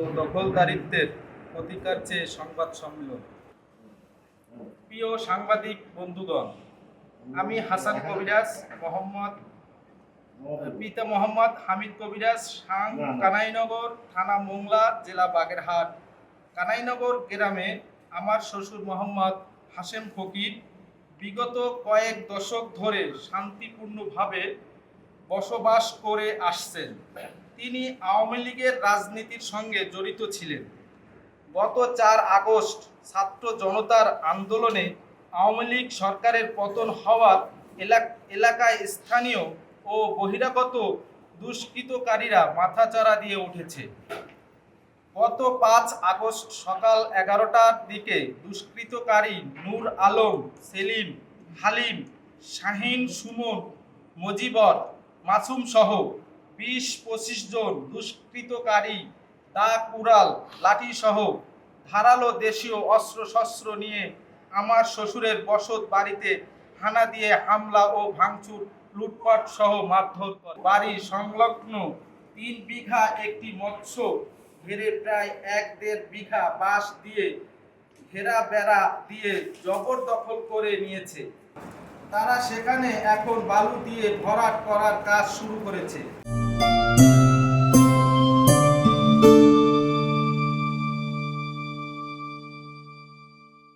ও দখলদারিত্বের প্রতিকার চেয়ে সংবাদ সম্মেলন। প্রিয় সাংবাদিক বন্ধুগণ, আমি হাসান কবিরাজ মোহাম্মদ, পিতা মোহাম্মদ হামিদ কবিরাজ, সাং, কানাইনগর, থানা মোংলা, জেলা বাগেরহাট। কানাইনগর গ্রামে আমার শ্বশুর মোহাম্মদ হাসেম ফকির বিগত কয়েক দশক ধরে শান্তিপূর্ণভাবে বসবাস করে আসছেন। তিনি আওয়ামী লীগের রাজনীতির সঙ্গে জড়িত ছিলেন। গত চার আগস্ট ছাত্র জনতার আন্দোলনে আওয়ামী লীগ সরকারের পতন হওয়ার এলাক- এলাকায় স্থানীয় ও বহিরাগত দুষ্কৃতকারীরা মাথাচাড়া দিয়ে উঠেছে। গত পাঁচ আগস্ট সকাল এগারোটার দিকে দুষ্কৃতকারী নূর আলম, সেলিম, হালিম, শাহিন, সুমন, মজিবর, মাসুম সহ বিশ পঁচিশ জন দুষ্কৃতকারী দা কুড়াল লাঠি সহ ধারালো দেশীয় অস্ত্রশস্ত্র নিয়ে আমার শ্বশুরের বসত বাড়িতে হানা দিয়ে হামলা ও ভাঙচুর, লুটপাট সহ মারধর করে। বাড়ি সংলগ্ন তিন বিঘা একটি মৎস্য ঘেরে প্রায় এক দেড় বিঘা বাঁশ দিয়ে ঘেরা বেড়া দিয়ে জবরদখল করে নিয়েছে। তারা সেখানে এখন বালু দিয়ে ভরাট করার কাজ শুরু করেছে।